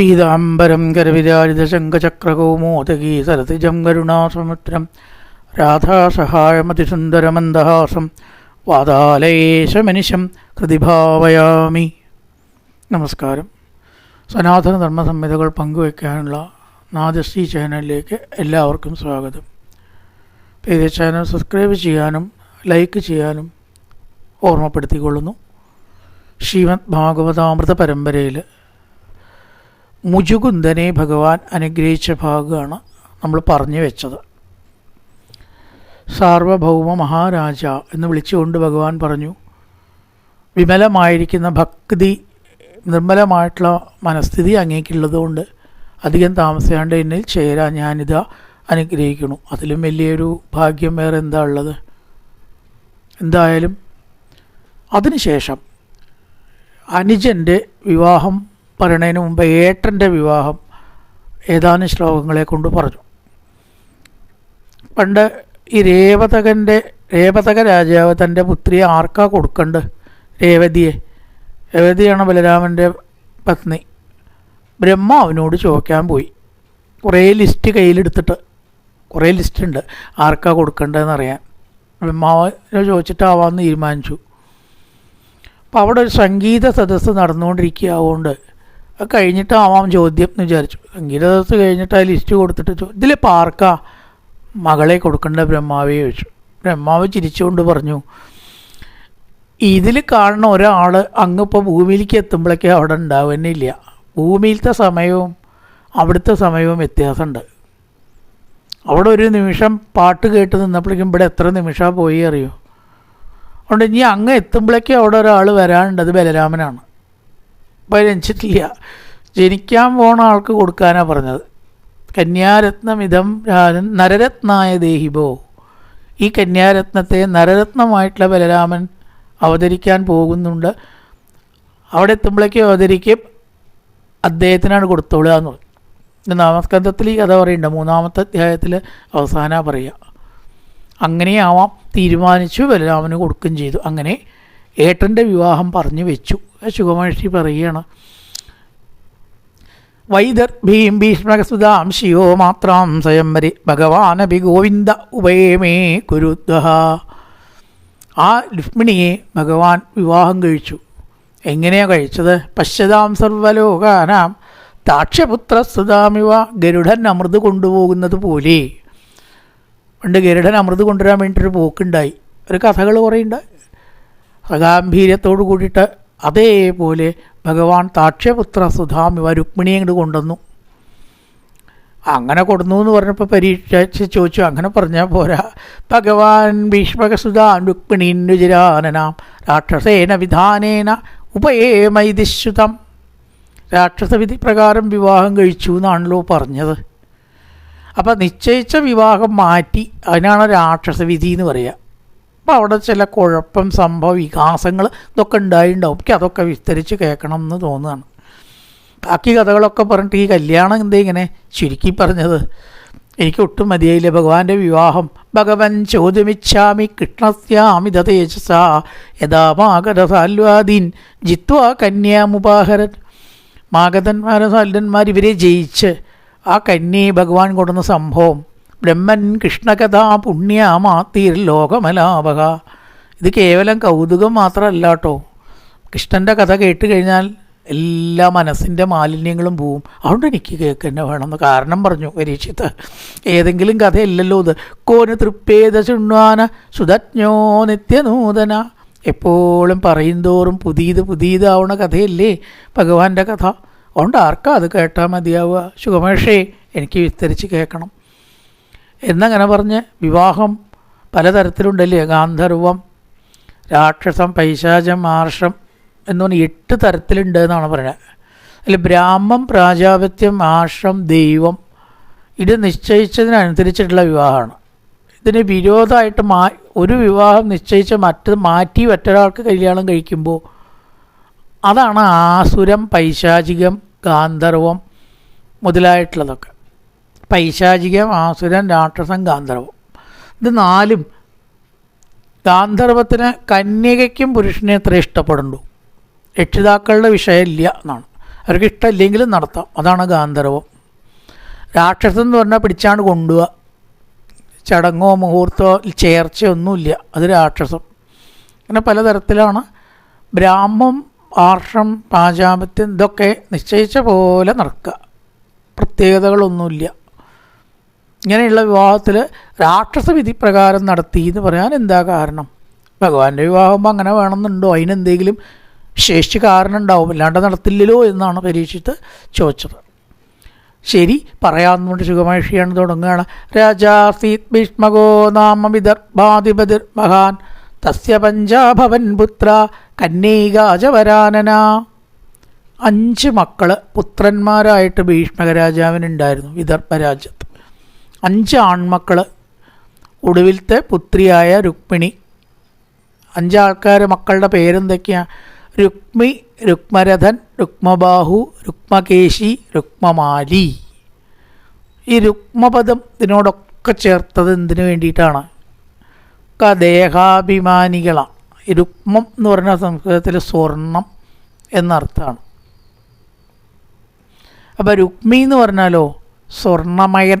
പീതാംബരം കരവിരാജിതശങ്കചക്രകൗമോദകീ സരസിജം കരുണാസമുദ്രം രാധാസഹായമതിസുന്ദരമന്ദഹാസം വാതാലയേശമനിശം കൃതിഭാവയാമി. നമസ്കാരം. സനാതന ധർമ്മ സംഹിതകൾ പങ്കുവയ്ക്കാനുള്ള നാദശ്രീ ചാനലിലേക്ക് എല്ലാവർക്കും സ്വാഗതം. പേര് ചാനൽ സബ്സ്ക്രൈബ് ചെയ്യാനും ലൈക്ക് ചെയ്യാനും ഓർമ്മപ്പെടുത്തിക്കൊള്ളുന്നു. ശ്രീമദ് ഭാഗവതാമൃത പരമ്പരയിൽ മുജുകുന്ദനെ ഭഗവാൻ അനുഗ്രഹിച്ച ഭാഗമാണ് നമ്മൾ പറഞ്ഞു വെച്ചത്. സാർവഭൗമ മഹാരാജ എന്ന് വിളിച്ചുകൊണ്ട് ഭഗവാൻ പറഞ്ഞു വിമലമായിരിക്കുന്ന ഭക്തി നിർമ്മലമായിട്ടുള്ള മനസ്ഥിതി അങ്ങേക്കുള്ളതുകൊണ്ട് അധികം താമസിയാണ്ട് എന്നിൽ ചേരാൻ ഞാനിതാ അനുഗ്രഹിക്കുന്നു. അതിലും വലിയൊരു ഭാഗ്യം വേറെ എന്താ ഉള്ളത്? എന്തായാലും അതിനുശേഷം അനുജന്റെ വിവാഹം പറയണതിന് മുമ്പ് ഏട്ടന്റെ വിവാഹം ഏതാനും ശ്ലോകങ്ങളെ കൊണ്ട് പറഞ്ഞു. പണ്ട് ഈ രേവതകന്റെ രേവതക രാജാവ് തന്റെ പുത്രിയെ ആർക്കാ കൊടുക്കണ്ട്? രേവതിയെ. രേവതിയാണ് ബലരാമന്റെ പത്നി. ബ്രഹ്മാവിനോട് ചോദിക്കാൻ പോയി. കുറേ ലിസ്റ്റ് കയ്യിലെടുത്തിട്ട് കുറേ ലിസ്റ്റ് ഉണ്ട് ആർക്കാ കൊടുക്കേണ്ടതെന്ന് അറിയാൻ. ബ്രഹ്മാവിനെ ചോദിച്ചിട്ടാവാമെന്ന് തീരുമാനിച്ചു. അപ്പോൾ അവിടെ ഒരു സംഗീത സദസ്സ് നടന്നുകൊണ്ടിരിക്കുകയാവുകൊണ്ട് അത് കഴിഞ്ഞിട്ടാവാം ചോദ്യം എന്ന് വിചാരിച്ചു. സംഗീത ദിവസം കഴിഞ്ഞിട്ട് ആ ലിസ്റ്റ് കൊടുത്തിട്ട് ഇതിൽ പാർക്ക മകളെ കൊടുക്കേണ്ട ബ്രഹ്മാവെ ചോദിച്ചു. ബ്രഹ്മാവ് ചിരിച്ചുകൊണ്ട് പറഞ്ഞു ഇതിൽ കാണുന്ന ഒരാൾ അങ്ങ് അങ്ങിപ്പോൾ ഭൂമിയിലേക്ക് എത്തുമ്പോഴൊക്കെ അവിടെ ഉണ്ടാവുന്നില്ല. ഭൂമിയിലത്തെ സമയവും അവിടുത്തെ സമയവും വ്യത്യാസമുണ്ട്. അവിടെ ഒരു നിമിഷം പാട്ട് കേട്ട് നിന്നപ്പോഴേക്കും ഇവിടെ എത്ര നിമിഷമാണ് പോയി അറിയോ? അതുകൊണ്ട് ഇനി അങ്ങ് എത്തുമ്പോഴേക്കും അവിടെ ഒരാൾ വരാനുണ്ടത് ബലരാമനാണ്. അപ്പോൾ ജനിച്ചിട്ടില്ല ജനിക്കാൻ പോണ ആൾക്ക് കൊടുക്കാനാണ് പറഞ്ഞത്. കന്യാരത്നമിതം നരരത്നായ ദേഹിബോ. ഈ കന്യാരത്നത്തെ നരരത്നമായിട്ടുള്ള ബലരാമൻ അവതരിക്കാൻ പോകുന്നുണ്ട്. അവിടെ എത്തുമ്പോഴേക്കും അവതരിക്കും അദ്ദേഹത്തിനാണ് കൊടുത്തോളുക എന്ന് പറഞ്ഞു. നാമസ്കന്ധത്തിൽ ഈ കഥ പറയുന്നുണ്ട്. മൂന്നാമത്തെ അധ്യായത്തിൽ അവസാന പറയുക. അങ്ങനെയാവാം തീരുമാനിച്ചു ബലരാമന് കൊടുക്കുകയും ചെയ്തു. അങ്ങനെ ഏട്ടന്റെ വിവാഹം പറഞ്ഞു വെച്ചു. ശുഖമഹർഷി പറയുകയാണ് വൈദർഭീം ഭീഷ്മകസുതാം ശിയോ മാത്രാം സ്വയംവരി ഭഗവാനഭി ഗോവിന്ദ ഉഭയമേ കുരുദ്വഹ ആ രുക്മിണിയെ ഭഗവാൻ വിവാഹം കഴിച്ചു. എങ്ങനെയാണ് കഴിച്ചത്? പശ്യതാം സർവലോകാനാം താക്ഷ്യപുത്ര സുതാമിവ ഗരുഡൻ അമൃത് കൊണ്ടുപോകുന്നത് പോലെ. പണ്ട് ഗരുഡൻ അമൃത് കൊണ്ടുവരാൻ വേണ്ടിയിട്ടൊരു പോക്കുണ്ടായി. ഒരു കഥകൾ കുറേയുണ്ടായി സഗാംഭീര്യത്തോട് കൂടിയിട്ട് അതേപോലെ ഭഗവാൻ താക്ഷ്യപുത്ര സുധാമിവ രുക്മിണിയെ ഇങ്ങോട്ട് കൊണ്ടുവന്നു. അങ്ങനെ കൊടുന്നു എന്ന് പറഞ്ഞപ്പോൾ പരീക്ഷ ചോദിച്ചു അങ്ങനെ പറഞ്ഞാൽ പോരാ. ഭഗവാൻ ഭീഷ്മകസുതാൻ രുക്മിണീന്നുജിരാനനാം രാക്ഷസേന വിധാനേന ഉപയേമൈതിശ്യുതം രാക്ഷസവിധി പ്രകാരം വിവാഹം കഴിച്ചു എന്നാണല്ലോ പറഞ്ഞത്. അപ്പോൾ നിശ്ചയിച്ച വിവാഹം മാറ്റി അതിനാണ് രാക്ഷസവിധി എന്ന് പറയുക അപ്പോൾ അവിടെ ചില കുഴപ്പം സംഭവ വികാസങ്ങൾ ഇതൊക്കെ ഉണ്ടായിട്ടുണ്ടാവും എനിക്ക് അതൊക്കെ വിസ്തരിച്ച് കേൾക്കണം എന്ന് തോന്നുകയാണ്. ബാക്കി കഥകളൊക്കെ പറഞ്ഞിട്ട് ഈ കല്യാണം എന്താ ഇങ്ങനെ ചുരുക്കി പറഞ്ഞത്? എനിക്ക് ഒട്ടും മതിയായില്ല. ഭഗവാന്റെ വിവാഹം. ഭഗവൻ ചോദ്യമിച്ഛാമി കൃഷ്ണസ്യാമി തേജസ. യഥാ മാഗധസാൽവാദീൻ ജിത്വാ കന്യാമുപാഹരൻ. മാഗതന്മാരും സാൽഡന്മാർ ഇവരെ ജയിച്ച് ആ കന്യയെ ഭഗവാൻ കൊടുന്ന സംഭവം. ബ്രഹ്മൻ കൃഷ്ണകഥ പുണ്യാമാത്തീർ ലോകമലാപക. ഇത് കേവലം കൗതുകം മാത്രമല്ല കേട്ടോ കൃഷ്ണന്റെ കഥ കേട്ട് കഴിഞ്ഞാൽ എല്ലാ മനസ്സിന്റെ മാലിന്യങ്ങളും പോവും. അതുകൊണ്ട് എനിക്ക് കേൾക്കന്നെ വേണമെന്ന് കാരണം പറഞ്ഞു പരീക്ഷിത്ത്. ഏതെങ്കിലും കഥയല്ലല്ലോ ഇത്. കോന് തൃപ്പേത ചുണ്വാന സുതജ്ഞോ നിത്യനൂതന. എപ്പോഴും പറയുന്തോറും പുതിയത് പുതിയതാവണ കഥയല്ലേ ഭഗവാന്റെ കഥ. അതുകൊണ്ട് ആർക്കാ അത് കേട്ടാൽ മതിയാവുക? സുഖമേഷേ എനിക്ക് വിസ്തരിച്ച് കേൾക്കണം. എന്നങ്ങനെ പറഞ്ഞ് വിവാഹം പലതരത്തിലുണ്ടല്ലേ? ഗാന്ധർവം രാക്ഷസം പൈശാചം ആർഷം എന്ന് പറഞ്ഞ് എട്ട് തരത്തിലുണ്ട് എന്നാണ് പറയുന്നത്. അതിൽ ബ്രാഹ്മം പ്രാജാപത്യം ആശ്രം ദൈവം ഇത് നിശ്ചയിച്ചതിനനുസരിച്ചിട്ടുള്ള വിവാഹമാണ്. ഇതിന് വിരോധമായിട്ട് മാ ഒരു വിവാഹം നിശ്ചയിച്ച് മറ്റത് മാറ്റി മറ്റൊരാൾക്ക് കല്യാണം കഴിക്കുമ്പോൾ അതാണ് ആസുരം പൈശാചികം ഗാന്ധർവം മുതലായിട്ടുള്ളതൊക്കെ. പൈശാചികം ആസുരൻ രാക്ഷസം ഗാന്ധർവം. ഇത് നാലും ഗാന്ധർവത്തിന് കന്യകയ്ക്കും പുരുഷനെ അത്ര ഇഷ്ടപ്പെടുന്നു. രക്ഷിതാക്കളുടെ വിഷയമില്ല എന്നാണ്. അവർക്ക് ഇഷ്ടമില്ലെങ്കിലും നടത്താം. അതാണ് ഗാന്ധർവം. രാക്ഷസം എന്ന് പറഞ്ഞാൽ പിടിച്ചാണ് കൊണ്ടുപോവുക. ചടങ്ങോ മുഹൂർത്തമോ ചേർച്ചയൊന്നുമില്ല. അത് രാക്ഷസം. അങ്ങനെ പലതരത്തിലാണ് ബ്രാഹ്മം ആർഷം പാചാപത്യം ഇതൊക്കെ നിശ്ചയിച്ച പോലെ നടക്കുക. പ്രത്യേകതകളൊന്നുമില്ല. ഇങ്ങനെയുള്ള വിവാഹത്തിൽ രാക്ഷസ വിധി പ്രകാരം നടത്തി എന്ന് പറയാൻ എന്താ കാരണം? ഭഗവാന്റെ വിവാഹമാകുമ്പോൾ അങ്ങനെ വേണമെന്നുണ്ടോ? അതിനെന്തെങ്കിലും ശേഷി കാരണം ഉണ്ടാവും. ഇല്ലാണ്ട് നടത്തില്ലല്ലോ എന്നാണ് പരീക്ഷിച്ച് ചോദിച്ചത്. ശരി പറയാമെന്നുകൊണ്ട് സുഖമഹിഷിയാണ് തുടങ്ങുകയാണ്. രാജാസീത് ഭീഷ്മകോ നാമ വിദർഭാധിപതിർ മഹാൻ തസ്യ പഞ്ചാഭവൻ പുത്ര കന്നൈകാജവരാനന അഞ്ച് മക്കൾ പുത്രന്മാരായിട്ട് ഭീഷ്മക രാജാവിനുണ്ടായിരുന്നു. അഞ്ച് ആൺമക്കൾ ഒടുവിലത്തെ പുത്രിയായ രുക്മിണി. അഞ്ചാൾക്കാർ മക്കളുടെ പേരെന്തൊക്കെയാണ് രുക്മി രുക്മരഥൻ രുക്മബാഹു രുക്മകേശി രുക്മമാലി. ഈ രുക്മപദം ഇതിനോടൊക്കെ ചേർത്തത് എന്തിനു വേണ്ടിയിട്ടാണ്? ഒക്കെ ദേഹാഭിമാനികളാണ് ഈ രുക്മം എന്ന് പറഞ്ഞ സംസ്കൃതത്തിൽ സ്വർണം എന്നർത്ഥമാണ്. അപ്പോൾ രുക്മി എന്ന് പറഞ്ഞാലോ? സ്വർണമയൻ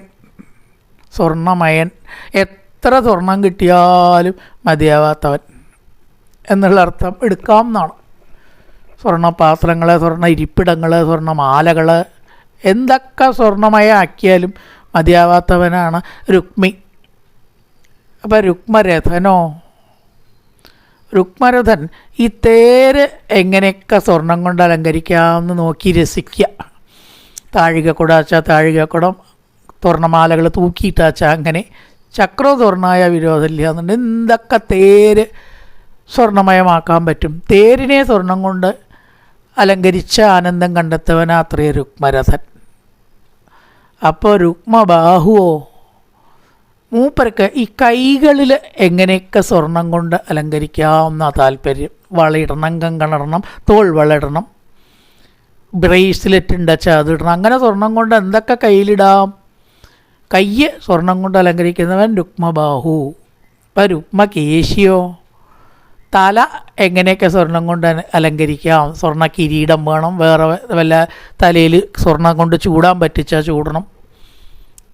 സ്വർണമയൻ. എത്ര സ്വർണം കിട്ടിയാലും മതിയാവാത്തവൻ. എന്നുള്ള അർത്ഥം എടുക്കാം എന്നാണ് സ്വർണപാത്രങ്ങൾ സ്വർണ ഇരിപ്പിടങ്ങൾ സ്വർണമാലകൾ എന്തൊക്കെ സ്വർണമയാക്കിയാലും മതിയാവാത്തവനാണ് രുക്മി. അപ്പം രുക്മരഥനോ? രുക്മരഥൻ ഈ തേര് എങ്ങനെയൊക്കെ സ്വർണം കൊണ്ട് അലങ്കരിക്കാമെന്ന് നോക്കി രസിക്കുക. താഴികക്കുടാച്ച താഴികക്കുടം സ്വർണമാലകൾ തൂക്കിയിട്ടാച്ച അങ്ങനെ ചക്രതോർണായ വിരോധമില്ല എന്നുണ്ട് എന്തൊക്കെ തേര് സ്വർണമയമാക്കാൻ പറ്റും. തേരിനെ സ്വർണം കൊണ്ട് അലങ്കരിച്ച ആനന്ദം കണ്ടെത്തവനാത്രേ രുക്മരഥൻ. അപ്പോൾ രുക്മബാഹുവോ? മൂപ്പർക്ക് ഈ കൈകളിൽ എങ്ങനെയൊക്കെ സ്വർണം കൊണ്ട് അലങ്കരിക്കാവുന്ന താല്പര്യം? വളയിടണം കങ്കണിടണം തോൾ വളയിടണം ബ്രേസ്ലെറ്റ് ഉണ്ടച്ചാൽ അതിടണം അങ്ങനെ സ്വർണം കൊണ്ട് എന്തൊക്കെ കയ്യിലിടാം? കയ്യ് സ്വർണം കൊണ്ട് അലങ്കരിക്കുന്നവൻ രുക്മബാഹു. ഇപ്പം രുക്മകേശിയോ? തല എങ്ങനെയൊക്കെ സ്വർണം കൊണ്ട് അലങ്കരിക്കാം? സ്വർണ കിരീടം വേണം. വേറെ വല്ല തലയിൽ സ്വർണം കൊണ്ട് ചൂടാൻ പറ്റിച്ചാൽ ചൂടണം.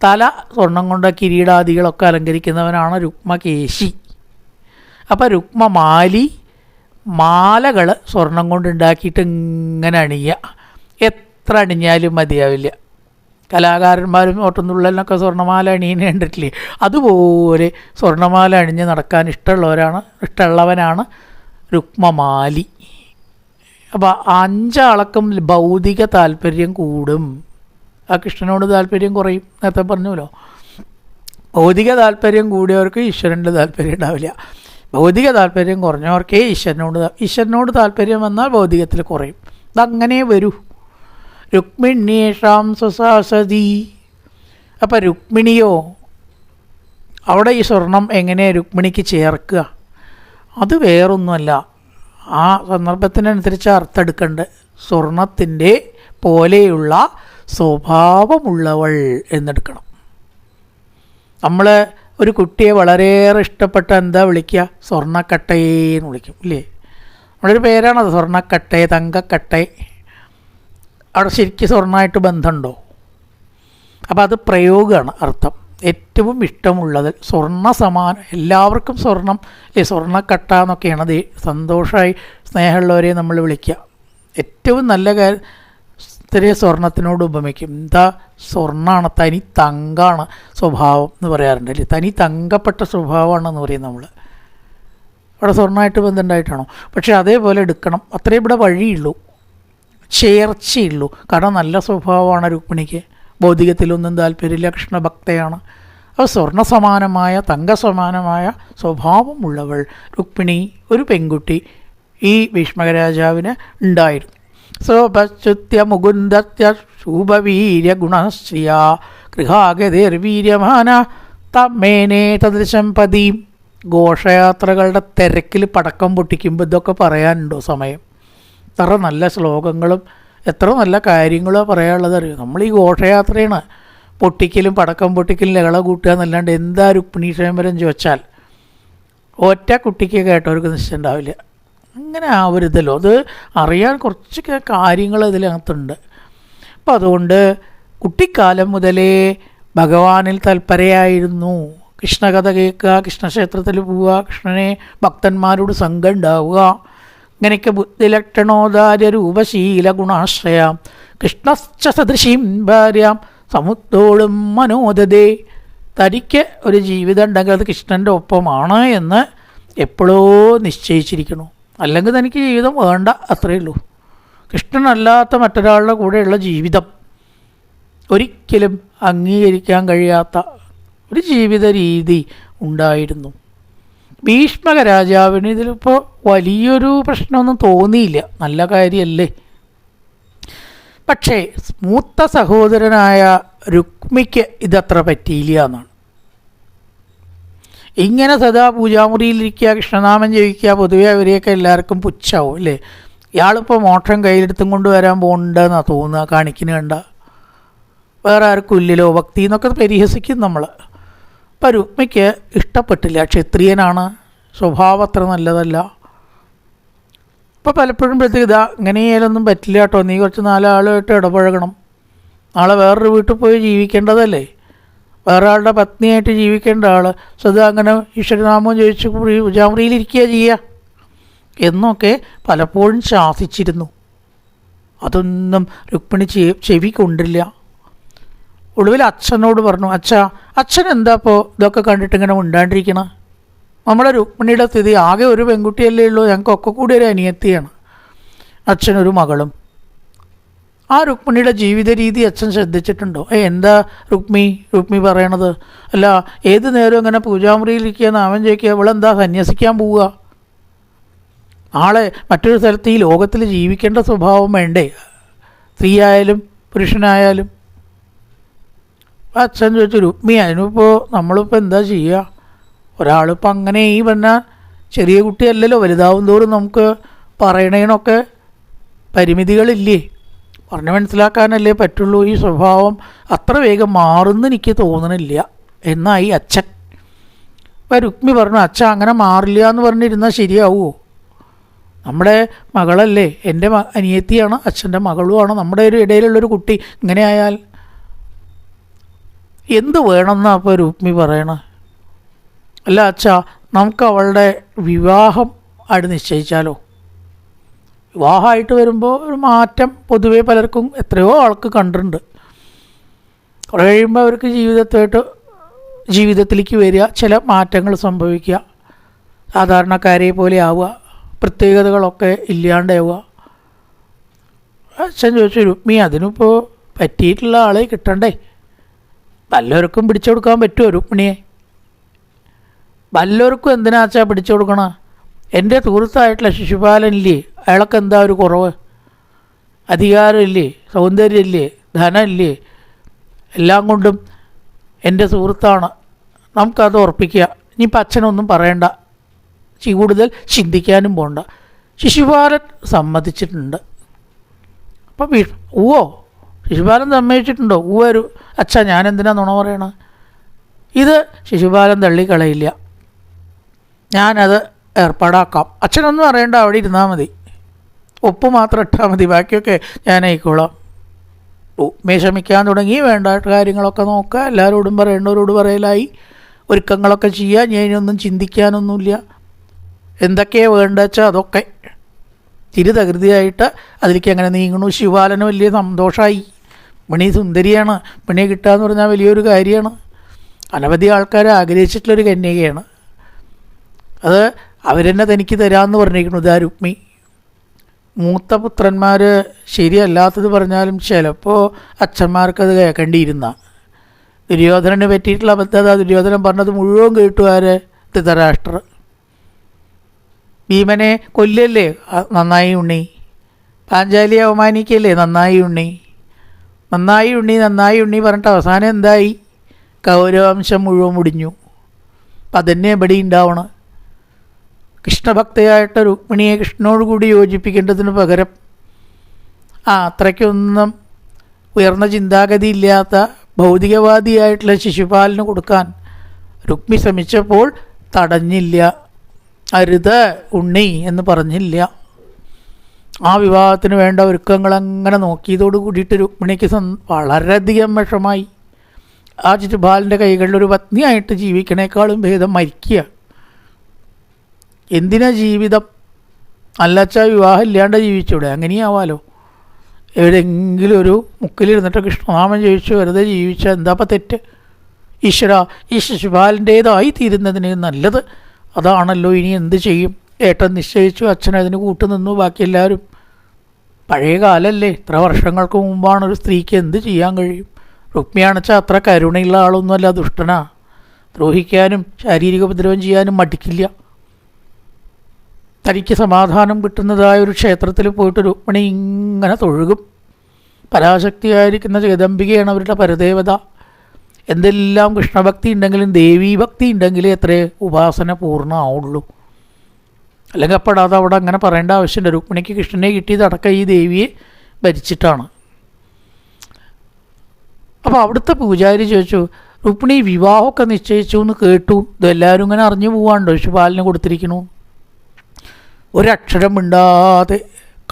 തല സ്വർണം കൊണ്ട് കിരീടാദികളൊക്കെ അലങ്കരിക്കുന്നവനാണ് രുക്മകേശി. അപ്പോൾ രുക്മമാലി മാലകൾ സ്വർണം കൊണ്ട് ഉണ്ടാക്കിയിട്ട് ഇങ്ങനെ അണിയുക എത്ര അണിഞ്ഞാലും മതിയാവില്ല. കലാകാരന്മാരും ഓട്ടുന്നുള്ളിലൊക്കെ സ്വർണമാല അണിയുന്ന കണ്ടിട്ടില്ലേ? അതുപോലെ സ്വർണമാല അണിഞ്ഞ് നടക്കാൻ ഇഷ്ടമുള്ളവരാണ് ഇഷ്ടമുള്ളവനാണ് രുക്മമാലി. അപ്പോൾ അഞ്ചാളക്കും ഭൗതിക താല്പര്യം കൂടും. ആ കൃഷ്ണനോട് താല്പര്യം കുറയും. നേരത്തെ പറഞ്ഞല്ലോ. ഭൗതിക താല്പര്യം കൂടിയവർക്ക് ഈശ്വരന്റെ താല്പര്യം ഉണ്ടാവില്ല. ഭൗതിക താല്പര്യം കുറഞ്ഞവർക്കേ ഈശ്വരനോട് ഈശ്വരനോട് താല്പര്യം വന്നാൽ ഭൗതികത്തിൽ കുറയും. അതങ്ങനെ വരൂ. രുക്മിണ്യേഷാം സുസാസതി അപ്പം രുക്മിണിയോ അവിടെ ഈ സ്വർണം എങ്ങനെ രുക്മിണിക്ക് ചേർക്കുക? അത് വേറൊന്നുമല്ല. ആ സന്ദർഭത്തിനനുസരിച്ച് അർത്ഥം എടുക്കേണ്ടത് സ്വർണത്തിന്റെ പോലെയുള്ള സ്വഭാവമുള്ളവൾ എന്നെടുക്കണം. നമ്മൾ ഒരു കുട്ടിയെ വളരെയേറെ ഇഷ്ടപ്പെട്ട എന്താ വിളിക്കുക? സ്വർണക്കട്ടയെന്ന് വിളിക്കും ഇല്ലേ? നമ്മളൊരു പേരാണത് സ്വർണക്കട്ടെ തങ്കക്കട്ടേ. അവിടെ ശരിക്കും സ്വർണമായിട്ട് ബന്ധമുണ്ടോ? അപ്പോൾ അത് പ്രയോഗമാണ് അർത്ഥം. ഏറ്റവും ഇഷ്ടമുള്ളത് സ്വർണ സമാനം എല്ലാവർക്കും സ്വർണം അല്ലേ സ്വർണക്കട്ട എന്നൊക്കെയാണ്. അത് സന്തോഷമായി സ്നേഹമുള്ളവരെ നമ്മൾ വിളിക്കുക. ഏറ്റവും നല്ല കാര്യം സ്ത്രീ സ്വർണത്തിനോട് ഉപമിക്കും. എന്താ? സ്വർണമാണ് തനി തങ്കാണ് സ്വഭാവം എന്ന് പറയാറുണ്ട് അല്ലേ? തനി തങ്കപ്പെട്ട സ്വഭാവമാണെന്ന് പറയും നമ്മൾ. അവിടെ സ്വർണമായിട്ട് ബന്ധമുണ്ടായിട്ടാണോ? പക്ഷേ അതേപോലെ എടുക്കണം. അത്രേ ഇവിടെ വഴിയുള്ളൂ. ചേർച്ചയുള്ളൂ. കാരണം നല്ല സ്വഭാവമാണ് രുക്മിണിക്ക്. ഭൗതികത്തിലൊന്നും താല്പര്യമില്ല കൃഷ്ണഭക്തയാണ്. അപ്പോൾ സ്വർണ സമാനമായ തങ്ക സമാനമായ സ്വഭാവമുള്ളവൾ രുക്മിണി ഒരു പെൺകുട്ടി ഈ ഭീഷ്മകരാജാവിന് ഉണ്ടായിരുന്നു. സോപശ്രുത്യ മുകുന്ദത്യ ശൂഭവീര്യ ഗുണശ്രിയ ഗൃഹാഗതിർവീര്യമാന തമ്മേനേ തദൃശം പതി ഘോഷയാത്രകളുടെ തിരക്കിൽ പടക്കം പൊട്ടിക്കുമ്പോൾ ഇതൊക്കെ പറയാനുണ്ടോ സമയം? എത്ര നല്ല ശ്ലോകങ്ങളും എത്ര നല്ല കാര്യങ്ങളോ പറയാനുള്ളത് അറിയാം നമ്മൾ ഈ ഘോഷയാത്രയാണ്. പൊട്ടിക്കലും പടക്കം പൊട്ടിക്കലും ലഹള കൂട്ടുക എന്നല്ലാണ്ട് എന്താ രുക്മിണി സ്വയംവരം ചോദിച്ചാൽ ഒറ്റ കുട്ടിക്ക് കേട്ടവർക്ക് നിശ്ചയം ഉണ്ടാവില്ല അങ്ങനെ ആവരുതല്ലോ അത് അറിയാൻ കുറച്ച് കാര്യങ്ങൾ ഇതിനകത്തുണ്ട്. അപ്പം അതുകൊണ്ട് കുട്ടിക്കാലം മുതലേ ഭഗവാനിൽ തൽപരയായിരുന്നു. കൃഷ്ണകഥ കേൾക്കുക കൃഷ്ണക്ഷേത്രത്തിൽ പോവുക കൃഷ്ണനെ ഭക്തന്മാരോട് സംഘം ഉണ്ടാവുക ഇങ്ങനെയൊക്കെ ബുദ്ധിലക്ഷണോദാര്യ രൂപശീല ഗുണാശ്രയ. കൃഷ്ണശ്ച സദൃശീം ഭാര്യാം. സമുദ്രോളും മനോദതേ. തനിക്ക് ഒരു ജീവിതം ഉണ്ടെങ്കിൽ അത് കൃഷ്ണന്റെ ഒപ്പമാണ് എന്ന് എപ്പോഴോ നിശ്ചയിച്ചിരിക്കണു അല്ലെങ്കിൽ തനിക്ക് ജീവിതം വേണ്ട അത്രയേ ഉള്ളൂ. കൃഷ്ണനല്ലാത്ത മറ്റൊരാളുടെ കൂടെയുള്ള ജീവിതം ഒരിക്കലും അംഗീകരിക്കാൻ കഴിയാത്ത ഒരു ജീവിത രീതി ഉണ്ടായിരുന്നു. ഭീഷ്മക രാജാവിന് ഇതിലിപ്പോൾ വലിയൊരു പ്രശ്നമൊന്നും തോന്നിയില്ല. നല്ല കാര്യമല്ലേ പക്ഷേ മൂത്ത സഹോദരനായ രുക്മിക്ക് ഇതത്ര പറ്റിയില്ല എന്നാണ്. ഇങ്ങനെ സദാ പൂജാമുറിയിലിരിക്കുക കൃഷ്ണനാമം ജപിക്കുക പൊതുവെ അവരെയൊക്കെ എല്ലാവർക്കും പുച്ഛാവും അല്ലേ? ഇയാളിപ്പോൾ മോക്ഷം കയ്യിലെടുത്തും കൊണ്ട് വരാൻ പോകണ്ടെന്നാണ് തോന്നുക കാണിക്കുന്ന കണ്ട. വേറെ ആർക്കും ഇല്ലല്ലോ ഭക്തി എന്നൊക്കെ പരിഹസിക്കും നമ്മൾ അപ്പം രുക്മിക്ക് ഇഷ്ടപ്പെട്ടില്ല ക്ഷത്രിയനാണ്. സ്വഭാവം അത്ര നല്ലതല്ല. ഇപ്പോൾ പലപ്പോഴും പ്രത്യേക ഇതാ ഇങ്ങനെയാലൊന്നും പറ്റില്ല കേട്ടോ നീ കുറച്ച് നാലാളുമായിട്ട് ഇടപഴകണം. നാളെ വേറൊരു വീട്ടിൽ പോയി ജീവിക്കേണ്ടതല്ലേ? വേറെ ആളുടെ പത്നിയായിട്ട് ജീവിക്കേണ്ട ആൾ സദാ അങ്ങനെ ഈശ്വരനാമം ചോദിച്ച് പൂജാമുറിയിലിരിക്കുക ചെയ്യുക എന്നൊക്കെ പലപ്പോഴും ശാസിച്ചിരുന്നു. അതൊന്നും രുക്മിണി ചെവി കൊണ്ടില്ല. ഒടുവിൽ അച്ഛനോട് പറഞ്ഞു അച്ഛാ അച്ഛൻ എന്താ ഇപ്പോൾ ഇതൊക്കെ കണ്ടിട്ട് ഇങ്ങനെ ഉണ്ടാണ്ടിരിക്കണ നമ്മുടെ രുക്മിണിയുടെ സ്ഥിതി ആകെ ഒരു പെൺകുട്ടിയല്ലേ ഉള്ളൂ ഞങ്ങൾക്കൊക്കെ കൂടി ഒരു അനിയത്തിയാണ്. അച്ഛനൊരു മകളും. ആ രുക്മിണിയുടെ ജീവിത രീതി അച്ഛൻ ശ്രദ്ധിച്ചിട്ടുണ്ടോ? ഏ എന്താ രുക്മി? രുക്മി പറയണത്? അല്ല ഏത് നേരം ഇങ്ങനെ പൂജാമുറിയിലിരിക്കുക അവൻ ചോദിക്കുക ഇവളെന്താ സന്യസിക്കാൻ പോവുക? ആളെ മറ്റൊരു സ്ഥലത്ത് ഈ ലോകത്തിൽ ജീവിക്കേണ്ട സ്വഭാവം വേണ്ടേ? സ്ത്രീ ആയാലും പുരുഷനായാലും അച്ഛൻ ചോദിച്ചു രുക്മി അതിനിപ്പോൾ നമ്മളിപ്പോൾ എന്താ ചെയ്യുക ഒരാളിപ്പോൾ അങ്ങനെ ഈ പറഞ്ഞ ചെറിയ കുട്ടിയല്ലല്ലോ വലുതാവും തോറും നമുക്ക് പറയണേനൊക്കെ പരിമിതികളില്ലേ? പറഞ്ഞ് മനസ്സിലാക്കാനല്ലേ പറ്റുള്ളൂ. ഈ സ്വഭാവം അത്ര വേഗം മാറുമെന്ന് എനിക്ക് തോന്നണില്ല. എന്നായി അച്ഛൻ. അപ്പം രുക്മി പറഞ്ഞു അച്ഛ അങ്ങനെ മാറില്ല എന്ന് പറഞ്ഞിരുന്നാൽ ശരിയാവുമോ നമ്മുടെ മകളല്ലേ എന്റെ അനിയത്തിയാണ് അച്ഛന്റെ മകളുമാണ് നമ്മുടെ ഒരു ഇടയിലുള്ളൊരു കുട്ടി ഇങ്ങനെ ആയാൽ എന്ത് വേണമെന്നാണ് അപ്പോൾ രുക്മി പറയണത് അല്ല അച്ഛാ നമുക്ക് അവളുടെ വിവാഹം ആയിട്ട് നിശ്ചയിച്ചാലോ? വിവാഹമായിട്ട് വരുമ്പോൾ ഒരു മാറ്റം പൊതുവേ പലർക്കും എത്രയോ ആൾക്ക് കണ്ടിട്ടുണ്ട്. കുറേ കഴിയുമ്പോൾ അവർക്ക് ജീവിതത്തായിട്ട് ജീവിതത്തിലേക്ക് വരിക ചില മാറ്റങ്ങൾ സംഭവിക്കുക സാധാരണക്കാരെ പോലെ ആവുക പ്രത്യേകതകളൊക്കെ ഇല്ലാണ്ടാവുക. അച്ഛൻ ചോദിച്ചു രുക്മി അതിനിപ്പോൾ പറ്റിയിട്ടുള്ള ആളെ കിട്ടണ്ടേ? പലർക്കും പിടിച്ചു കൊടുക്കാൻ പറ്റുമോ രുക്മിണിയെ? വല്ലവർക്കും എന്തിനാച്ചാ പിടിച്ചു കൊടുക്കണ? എന്റെ സുഹൃത്തായിട്ടുള്ള ശിശുപാലനില്ലേ? അയാൾക്ക് എന്താ ഒരു കുറവ്? അധികാരമില്ലേ? സൗന്ദര്യമില്ലേ? ധനമില്ലേ? എല്ലാം കൊണ്ടും എന്റെ സുഹൃത്താണ്. നമുക്കത് ഉറപ്പിക്കുക. ഇനിയിപ്പോൾ അച്ഛനൊന്നും പറയണ്ട. കൂടുതൽ ചിന്തിക്കാനും പോണ്ട. ശിശുപാലൻ സമ്മതിച്ചിട്ടുണ്ട്. അപ്പം വീ ഊവോ? ശിശുപാലൻ സമ്മതിച്ചിട്ടുണ്ടോ? ഊവരു അച്ഛ ഞാൻ എന്തിനാ നുണ പറയണത് ഇത് ശിശുപാലൻ തള്ളിക്കളയില്ല. ഞാനത് ഏർപ്പാടാക്കാം. അച്ഛനൊന്നും അറിയണ്ട അവിടെ ഇരുന്നാൽ മതി. ഉപ്പ് മാത്രം ഇട്ടാൽ മതി ബാക്കിയൊക്കെ ഞാൻ ആയിക്കോളാം ഉമ്മയെ ക്ഷമിക്കാൻ തുടങ്ങി വേണ്ട കാര്യങ്ങളൊക്കെ നോക്കുക. എല്ലാവരോടും പറയേണ്ടവരോട് പറയലായി. ഒരുക്കങ്ങളൊക്കെ ചെയ്യുക ഞാൻ ഇനിയൊന്നും ചിന്തിക്കാനൊന്നുമില്ല. എന്തൊക്കെയാണ് വേണ്ടത് വെച്ചാൽ അതൊക്കെ. തിരുതകൃതിയായിട്ട് അതിലേക്ക് അങ്ങനെ നീങ്ങണു. ശിവാലന് വലിയ സന്തോഷമായി മണി സുന്ദരിയാണ്. മണിയെ കിട്ടുക എന്ന് പറഞ്ഞാൽ വലിയൊരു കാര്യമാണ്. അനവധി ആൾക്കാർ ആഗ്രഹിച്ചിട്ടുള്ളൊരു കന്യകയാണ്. അത് അവരെന്നെ തനിക്ക് തരാമെന്ന് പറഞ്ഞിരിക്കുന്നു. ഇതാ രുക്മി. മൂത്ത പുത്രന്മാർ ശരിയല്ലാത്തത് പറഞ്ഞാലും ചിലപ്പോൾ അച്ഛന്മാർക്കത് കേൾക്കേണ്ടിയിരുന്ന ദുര്യോധനന് പറ്റിയിട്ടുള്ള അബദ്ധത ദുര്യോധനൻ പറഞ്ഞത് മുഴുവൻ കേട്ടുകാര് ധൃതരാഷ്ട്രർ ഭീമനെ കൊല്ലല്ലേ നന്നായി ഉണ്ണി. പാഞ്ചാലിയെ അവമാനിക്കല്ലേ? നന്നായി ഉണ്ണി. നന്നായി ഉണ്ണി നന്നായി ഉണ്ണി പറഞ്ഞിട്ട് അവസാനം എന്തായി? കൗരവംശം മുഴുവൻ മുടിഞ്ഞു. അപ്പം അതന്നെ എവിടെ ഉണ്ടാവണം. കൃഷ്ണഭക്തയായിട്ട് രുക്മിണിയെ കൃഷ്ണനോടുകൂടി യോജിപ്പിക്കേണ്ടതിന് പകരം ആ അത്രയ്ക്കൊന്നും ഉയർന്ന ചിന്താഗതിയില്ലാത്ത ഭൗതികവാദിയായിട്ടുള്ള ശിശുപാലിന് കൊടുക്കാൻ രുക്മി ശ്രമിച്ചപ്പോൾ തടഞ്ഞില്ല. അരുത് ഉണ്ണി എന്ന് പറഞ്ഞില്ല. ആ വിവാഹത്തിന് വേണ്ട ഒരുക്കങ്ങൾ അങ്ങനെ നോക്കിയതോട് കൂടിയിട്ട് രുക്മിണിക്ക് സന് വളരെയധികം വിഷമായി. ആ ചുറ്റുപാലിന്റെ കൈകളിലൊരു പത്നിയായിട്ട് ജീവിക്കണേക്കാളും ഭേദം മരിക്കുക. എന്തിനാ ജീവിതം? അല്ലച്ചാ വിവാഹം ഇല്ലാണ്ട് ജീവിച്ചൂടെ? അങ്ങനെയാവാലോ. എവിടെയെങ്കിലും ഒരു മുക്കിലിരുന്നിട്ട് കൃഷ്ണനാമം ചോദിച്ചു വെറുതെ ജീവിച്ചാൽ എന്താപ്പം തെറ്റ്? ഈശ്വര ഈ ശിശുപാലിന്റേതായി തീരുന്നതിന് നല്ലത് അതാണല്ലോ ഇനി എന്ത് ചെയ്യും? ഏട്ടൻ നിശ്ചയിച്ചു അച്ഛൻ അതിന് കൂട്ടുനിന്നു ബാക്കി എല്ലാവരും. പഴയ കാലല്ലേ ഇത്ര വർഷങ്ങൾക്ക് മുമ്പാണ് ഒരു സ്ത്രീക്ക് എന്ത് ചെയ്യാൻ കഴിയും? രുക്മിയാണെച്ചാൽ അത്ര കരുണയുള്ള ആളൊന്നുമല്ല ദുഷ്ടനാ. ദ്രോഹിക്കാനും ശാരീരിക ഉപദ്രവം ചെയ്യാനും മടിക്കില്ല. തനിക്ക് സമാധാനം കിട്ടുന്നതായ ഒരു ക്ഷേത്രത്തിൽ പോയിട്ട് രുക്മിണി ഇങ്ങനെ തൊഴുകും. പരാശക്തിയായിരിക്കുന്ന ചേതമ്പികയാണ് അവരുടെ പരദേവത. എന്തെല്ലാം കൃഷ്ണഭക്തി ഉണ്ടെങ്കിലും ദേവീഭക്തി ഉണ്ടെങ്കിലേ എത്രയേ ഉപാസന പൂർണമാവുള്ളൂ. അല്ലെങ്കിൽ അപ്പോൾ അത് അവിടെ അങ്ങനെ പറയേണ്ട ആവശ്യമില്ല. രുക്മിണിക്ക് കൃഷ്ണനെ കിട്ടിയത് അടക്കം ഈ ദേവിയെ ഭരിച്ചിട്ടാണ്. അപ്പോൾ അവിടുത്തെ പൂജാരി ചോദിച്ചു രുക്മിണി വിവാഹമൊക്കെ നിശ്ചയിച്ചു എന്ന് കേട്ടു. ഇതെല്ലാവരും ഇങ്ങനെ അറിഞ്ഞു പോവാണ്ടോ? ശുപാലിന് കൊടുത്തിരിക്കണു. ഒരക്ഷരം മിണ്ടാതെ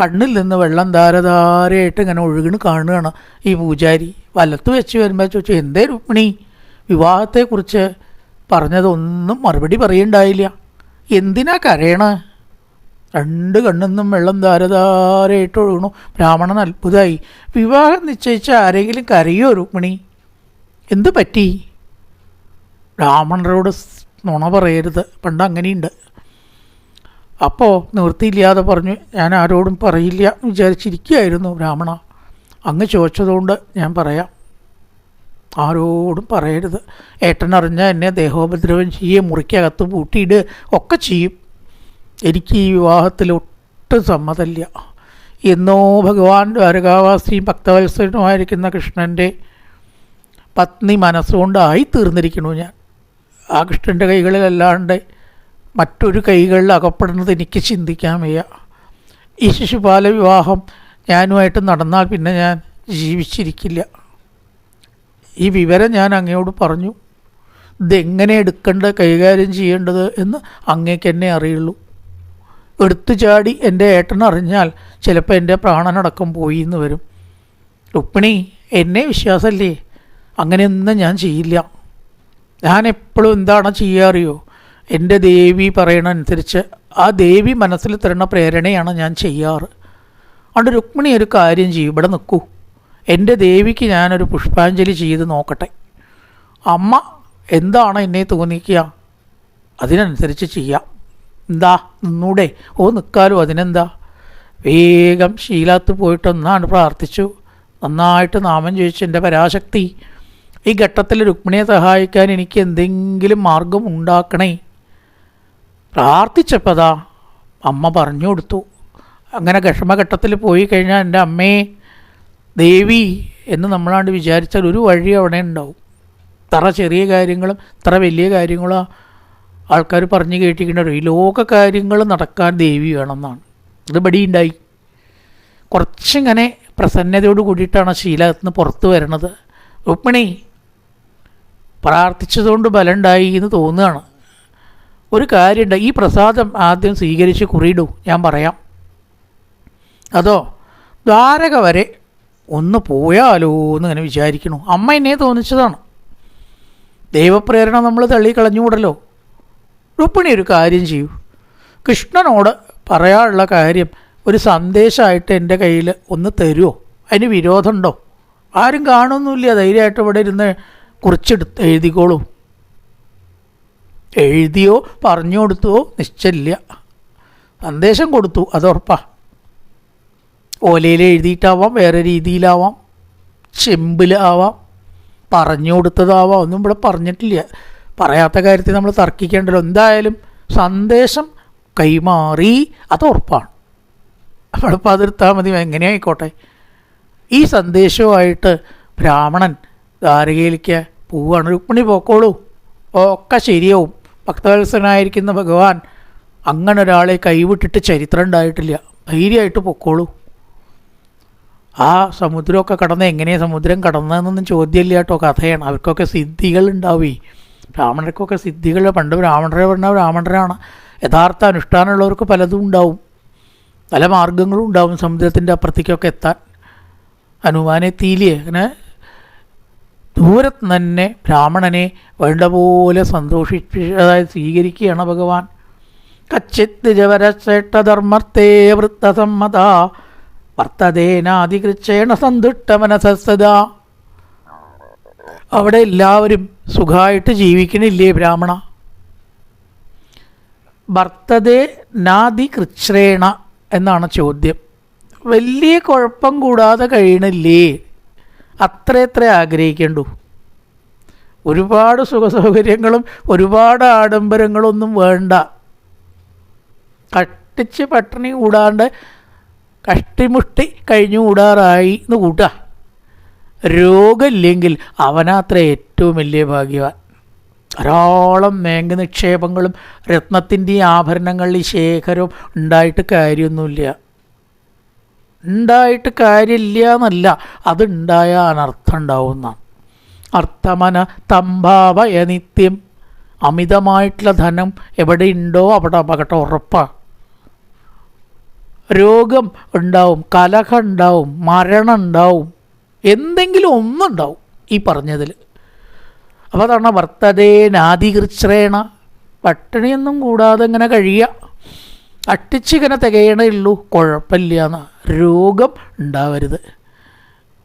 കണ്ണിൽ നിന്ന് വെള്ളം ധാരധാരയായിട്ട് ഇങ്ങനെ ഒഴുകിന് കാണുകയാണ് ഈ പൂജാരി. വലത്ത് വെച്ച് വരുമ്പോൾ ചോദിച്ചു എന്തേ രുക്മിണി വിവാഹത്തെക്കുറിച്ച് പറഞ്ഞതൊന്നും മറുപടി പറയണ്ടായില്ല. എന്തിനാ കരയണ? രണ്ട് കണ്ണിന്നും വെള്ളം ധാരധാരയായിട്ട് ഒഴുകണു ബ്രാഹ്മണൻ അത്ഭുതമായി വിവാഹം നിശ്ചയിച്ച ആരെങ്കിലും കരയോ രുക്മിണി? എന്തു പറ്റി? ബ്രാഹ്മണരോട് നുണ പറയരുത്. പണ്ട് അങ്ങനെയുണ്ട്. അപ്പോൾ നിവൃത്തിയില്ലാതെ പറഞ്ഞു ഞാൻ ആരോടും പറയില്ല വിചാരിച്ചിരിക്കുകയായിരുന്നു ബ്രാഹ്മണ. അങ്ങ് ചോദിച്ചതുകൊണ്ട് ഞാൻ പറയാം ആരോടും പറയരുത്. ഏട്ടനറിഞ്ഞാൽ എന്നെ ദേഹോപദ്രവം ചെയ്യുക മുറിക്കകത്ത് പൂട്ടിയിട് ഒക്കെ ചെയ്യും. എനിക്ക് ഈ വിവാഹത്തിൽ ഒട്ടും സമ്മതമില്ല. എന്നോ ഭഗവാൻ ദ്വാരകാവാസിയും ഭക്തവത്സരനുമായിരിക്കുന്ന കൃഷ്ണന്റെ പത്നി മനസ്സുകൊണ്ടായി തീർന്നിരിക്കുന്നു ഞാൻ. ആ കൃഷ്ണന്റെ കൈകളിലല്ലാണ്ട് മറ്റൊരു കൈകളിൽ അകപ്പെടുന്നത് എനിക്ക് ചിന്തിക്കാൻ വയ്യ. ഈ ശിശുപാല വിവാഹം ഞാനുമായിട്ട് നടന്നാൽ പിന്നെ ഞാൻ ജീവിച്ചിരിക്കില്ല. ഈ വിവരം ഞാൻ അങ്ങയോട് പറഞ്ഞു. ഇതെങ്ങനെ എടുക്കേണ്ടത് കൈകാര്യം ചെയ്യേണ്ടത് എന്ന് അങ്ങേക്ക് എന്നെ അറിയുള്ളൂ. എടുത്തു ചാടി എന്റെ ഏട്ടൻ അറിഞ്ഞാൽ ചിലപ്പോൾ എന്റെ പ്രാണനടക്കം പോയി എന്ന് വരും. രുക്മിണി എന്നെ വിശ്വാസമല്ലേ? അങ്ങനെയൊന്നും ഞാൻ ചെയ്യില്ല. ഞാൻ എപ്പോഴും എന്താണ് ചെയ്യാറിയോ? എന്റെ ദേവി പറയണ അനുസരിച്ച് ആ ദേവി മനസ്സിൽ തരുന്ന പ്രേരണയാണ് ഞാൻ ചെയ്യാറ്. അതുകൊണ്ട് രുക്മിണി ഒരു കാര്യം ചെയ്യും ഇവിടെ നിൽക്കൂ. എന്റെ ദേവിക്ക് ഞാനൊരു പുഷ്പാഞ്ജലി ചെയ്ത് നോക്കട്ടെ. അമ്മ എന്താണ് എന്നെ തോന്നിക്കുക? അതിനനുസരിച്ച് ചെയ്യാം. എന്താ? നിന്നൂടെ. ഓ നിൽക്കാലോ. അതിനെന്താ? വേഗം ശീലാത്ത് പോയിട്ടൊന്നാണ് പ്രാർത്ഥിച്ചു. നന്നായിട്ട് നാമം ചോദിച്ചു എന്റെ പരാശക്തി. ഈ ഘട്ടത്തിൽ രുക്മിണിയെ സഹായിക്കാൻ എനിക്ക് എന്തെങ്കിലും മാർഗം ഉണ്ടാക്കണേ? പ്രാർത്ഥിച്ചപ്പോഴാ അമ്മ പറഞ്ഞു കൊടുത്തു. അങ്ങനെ വിഷമഘട്ടത്തിൽ പോയി കഴിഞ്ഞാൽ എന്റെ അമ്മേ ദേവി എന്ന് നമ്മളാണ്ട് വിചാരിച്ചാൽ ഒരു വഴി അവിടെ ഉണ്ടാവും. ഇത്ര ചെറിയ കാര്യങ്ങളും ഇത്ര വലിയ കാര്യങ്ങളും ആൾക്കാർ പറഞ്ഞു കേട്ടിട്ടുണ്ടോ ഈ ലോക കാര്യങ്ങൾ നടക്കാൻ ദേവി വേണമെന്നാണ്. ഇത് ബടി ഉണ്ടായി. കുറച്ചിങ്ങനെ പ്രസന്നതയോട് കൂടിയിട്ടാണ് ശീലത്തിന് പുറത്ത് വരണത്. രുക്മിണി പ്രാർത്ഥിച്ചതുകൊണ്ട് ബലമുണ്ടായി എന്ന് തോന്നുകയാണ്. ഒരു കാര്യമുണ്ട് ഈ പ്രസാദം ആദ്യം സ്വീകരിച്ച് കുറിയിടൂ ഞാൻ പറയാം. അതോ ദ്വാരക വരെ ഒന്ന് പോയാലോ എന്ന് ഇങ്ങനെ വിചാരിക്കണു അമ്മ എന്നെ തോന്നിച്ചതാണ്. ദൈവപ്രേരണ നമ്മൾ തള്ളിക്കളഞ്ഞുകൂടല്ലോ. രുക്മിണി ഒരു കാര്യം ചെയ്യൂ. കൃഷ്ണനോട് പറയാനുള്ള കാര്യം ഒരു സന്ദേശമായിട്ട് എന്റെ കയ്യിൽ ഒന്ന് തരുമോ അതിന് വിരോധമുണ്ടോ? ആരും കാണുന്നില്ല ധൈര്യമായിട്ട് ഇവിടെ ഇരുന്ന് കുറിച്ചെടുത്ത് എഴുതിക്കോളൂ. എഴുതിയോ പറഞ്ഞു കൊടുത്തോ നിശ്ചയില്ല. സന്ദേശം കൊടുത്തു അതുറപ്പാ ഓലയിൽ എഴുതിയിട്ടാവാം വേറെ രീതിയിലാവാം. ചെമ്പിലാവാം പറഞ്ഞു കൊടുത്തതാവാം ഒന്നും ഇവിടെ പറഞ്ഞിട്ടില്ല. പറയാത്ത കാര്യത്തിൽ നമ്മൾ തർക്കിക്കേണ്ടല്ലോ. എന്തായാലും സന്ദേശം കൈമാറി അത് ഉറപ്പാണ് അവിടെ അതിർത്താൽ മതി എങ്ങനെയായിക്കോട്ടെ ഈ സന്ദേശവുമായിട്ട് ബ്രാഹ്മണൻ ദ്വാരകയിലേക്ക് പോവുകയാണ്. രുക്മിണി പോക്കോളൂ. ഒക്കെ ശരിയാവും. ഭക്തവത്സനായിരിക്കുന്ന ഭഗവാൻ അങ്ങനെ ഒരാളെ കൈവിട്ടിട്ട് ചരിത്രം ഉണ്ടായിട്ടില്ല. ധൈര്യമായിട്ട് പൊക്കോളൂ. ആ സമുദ്രമൊക്കെ കടന്ന് എങ്ങനെയാണ് സമുദ്രം കടന്നതെന്നൊന്നും ചോദ്യമില്ല കേട്ടോ. കഥയാണ്. അവർക്കൊക്കെ സിദ്ധികൾ ഉണ്ടാവേ ബ്രാഹ്മണർക്കൊക്കെ സിദ്ധികൾ പണ്ട് ബ്രാഹ്മണരെ പറഞ്ഞാൽ ബ്രാഹ്മണരാണ്. യഥാർത്ഥ അനുഷ്ഠാനമുള്ളവർക്ക് പലതും ഉണ്ടാവും. പല മാർഗങ്ങളും ഉണ്ടാവും സമുദ്രത്തിന്റെ അപ്പുറത്തേക്കൊക്കെ എത്താൻ. ഹനുമാനെ തീലിയെ അങ്ങനെ ദൂരത്ത് തന്നെ ബ്രാഹ്മണനെ വേണ്ട പോലെ സന്തോഷിപ്പി അതായത് സ്വീകരിക്കുകയാണ് ഭഗവാൻ. കച്ചിത് ജവരശ്രേഷ്ഠധർമ്മത്തെ വൃത്തസമ്മത വർത്തതേനാധികൃച്ഛേണ സന്തുഷ്ട മനസ്സത അവിടെ എല്ലാവരും സുഖമായിട്ട് ജീവിക്കണില്ലേ ബ്രാഹ്മണ? ഭർത്തതേ നാതികൃച്ഛ്രേണ എന്നാണ് ചോദ്യം. വലിയ കുഴപ്പം കൂടാതെ കഴിയണില്ലേ? അത്ര എത്ര ആഗ്രഹിക്കണ്ടു. ഒരുപാട് സുഖസൗകര്യങ്ങളും ഒരുപാട് ആഡംബരങ്ങളൊന്നും വേണ്ട. കട്ടിച്ച് പട്ടിണി കൂടാണ്ട് കഷ്ടിമുഷ്ടി കഴിഞ്ഞു കൂടാറായി എന്ന് കൂട്ടുക. രോഗമില്ലെങ്കിൽ അവനാത്ര ഏറ്റവും വലിയ ഭാഗ്യവാൻ. ധാരാളം മേങ്ക നിക്ഷേപങ്ങളും രത്നത്തിന്റെയും ആഭരണങ്ങളിൽ ശേഖരവും ഉണ്ടായിട്ട് കാര്യമൊന്നുമില്ല. ഉണ്ടായിട്ട് കാര്യമില്ല എന്നല്ല അതുണ്ടായ അനർത്ഥം ഉണ്ടാവുന്ന. അർത്ഥമന തമ്പാവയ നിത്യം. അമിതമായിട്ടുള്ള ധനം എവിടെയുണ്ടോ അവിടെ അപകടം ഉറപ്പാണ് രോഗം ഉണ്ടാവും കലഹ ഉണ്ടാവും മരണം ഉണ്ടാവും. എന്തെങ്കിലും ഒന്നുണ്ടാവും ഈ പറഞ്ഞതിൽ. അപ്പോൾ അതാണ് വർത്തതേ നാദികൃച്ഛ്രേണ പട്ടിണിയൊന്നും കൂടാതെ ഇങ്ങനെ കഴിയുക. അട്ടിച്ചിങ്ങനെ തികയണേ ഉള്ളൂ. കുഴപ്പമില്ല എന്ന് രോഗം ഉണ്ടാവരുത്.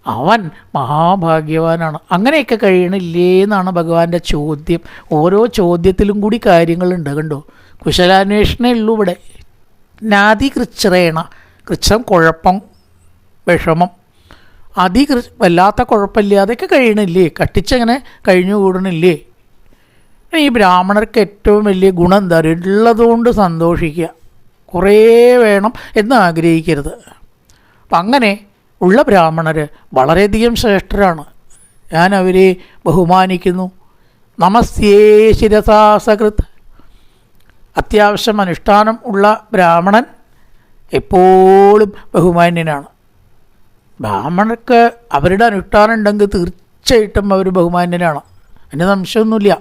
അവൻ മഹാഭാഗ്യവാനാണ്. അങ്ങനെയൊക്കെ കഴിയണില്ലേ എന്നാണ് ഭഗവാന്റെ ചോദ്യം. ഓരോ ചോദ്യത്തിലും കൂടി കാര്യങ്ങളുണ്ട് കണ്ടോ. കുശലാന്വേഷണേ ഉള്ളൂ ഇവിടെ. നാദി കൃച്ഛ്രേണ. കൃച്ഛം കുഴപ്പം വിഷമം. അതി കൃ വല്ലാത്ത കുഴപ്പമില്ലാതെയൊക്കെ കഴിയണില്ലേ. കട്ടിച്ചങ്ങനെ കഴിഞ്ഞു കൂടണില്ലേ ഈ ബ്രാഹ്മണർക്ക് ഏറ്റവും വലിയ ഗുണം എന്താ? പറയുക ഉള്ളതുകൊണ്ട് സന്തോഷിക്കുക. കുറേ വേണം എന്ന് ആഗ്രഹിക്കരുത്. അപ്പം അങ്ങനെ ഉള്ള ബ്രാഹ്മണർ വളരെയധികം ശ്രേഷ്ഠരാണ്. ഞാൻ അവരെ ബഹുമാനിക്കുന്നു. നമസ്തേ ശിരസാസകൃത് അത്യാവശ്യം അനുഷ്ഠാനം ഉള്ള ബ്രാഹ്മണൻ എപ്പോഴും ബഹുമാന്യനാണ്. ബ്രാഹ്മണർക്ക് അവരുടെ അനുഷ്ഠാനം ഉണ്ടെങ്കിൽ തീർച്ചയായിട്ടും അവർ ബഹുമാന്യനാണ്. അതിന് സംശയമൊന്നുമില്ല.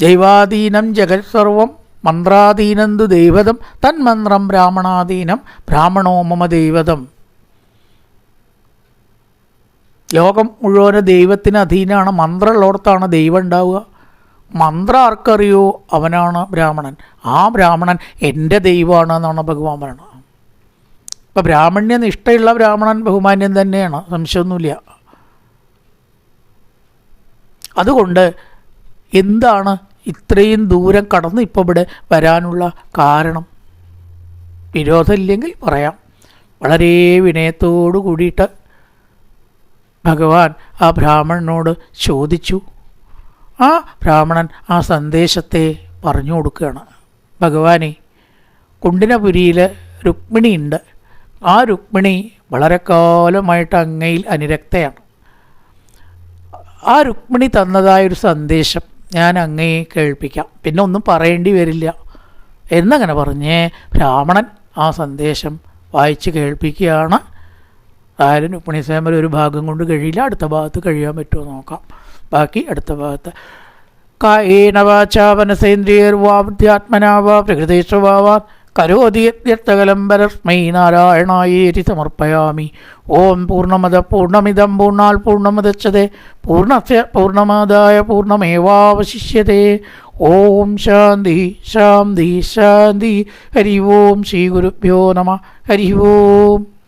ദൈവാധീനം ജഗത് സർവം മന്ത്രാധീനന്തു ദൈവതം തന്മന്ത്രം ബ്രാഹ്മണാധീനം ബ്രാഹ്മണോ മമ ദൈവതം. ലോകം മുഴുവൻ ദൈവത്തിന് അധീനമാണ് മന്ത്രമുള്ളിടത്താണ് ദൈവം ഉണ്ടാവുക. മന്ത്ര ആർക്കറിയോ? അവനാണ് ബ്രാഹ്മണൻ. ആ ബ്രാഹ്മണൻ എന്റെ ദൈവമാണ് എന്നാണ് ഭഗവാൻ പറയുന്നത് അപ്പോൾ ബ്രാഹ്മണ്യ നിഷ്ഠയുള്ള ബ്രാഹ്മണൻ ബഹുമാന്യം തന്നെയാണ് സംശയമൊന്നുമില്ല. അതുകൊണ്ട് എന്താണ് ഇത്രയും ദൂരം കടന്ന് ഇപ്പോൾ ഇവിടെ വരാനുള്ള കാരണം വിരോധമില്ലെങ്കിൽ പറയാം. വളരെ വിനയത്തോടു കൂടിയിട്ട് ഭഗവാൻ ആ ബ്രാഹ്മണനോട് ചോദിച്ചു. ആ ബ്രാഹ്മണൻ ആ സന്ദേശത്തെ പറഞ്ഞു കൊടുക്കുകയാണ്. ഭഗവാനെ കുണ്ടിനപുരിയിൽ രുക്മിണിയുണ്ട്. ആ രുക്മിണി വളരെ കാലമായിട്ട് അങ്ങയിൽ അനുരക്തയാണ്. ആ രുക്മിണി തന്നതായൊരു സന്ദേശം ഞാൻ അങ്ങേ കേൾപ്പിക്കാം. പിന്നെ ഒന്നും പറയേണ്ടി വരില്ല. എന്നങ്ങനെ പറഞ്ഞ് ബ്രാഹ്മണൻ ആ സന്ദേശം വായിച്ച് കേൾപ്പിക്കുകയാണ്. ആരും ഉപ്പണിസേമൽ ഒരു ഭാഗം കൊണ്ട് കഴിയില്ല അടുത്ത ഭാഗത്ത് കഴിയാൻ പറ്റുമോ നോക്കാം. ബാക്കി അടുത്ത ഭാഗത്ത്. കായേന വാചാ മനസേന്ദ്രിയർവാ ബുദ്ധ്യാത്മനാ വാ പ്രകൃതേശ്വഭാവാൻ കരോതി നാരായണായേരി സമർപ്പയാമി. ഓം പൂർണമത പൂർണമിതം പൂർണാൽ പൂർണമതച്ചതേ പൂർണസ്യ പൂർണമാതായ പൂർണമേവാവശിഷ്യതേ ഓം ശാന്തി ശാന്തി ശാന്തി. ഹരി ഓം ശ്രീ ഗുരുഭ്യോ നമ. ഹരി ഓം.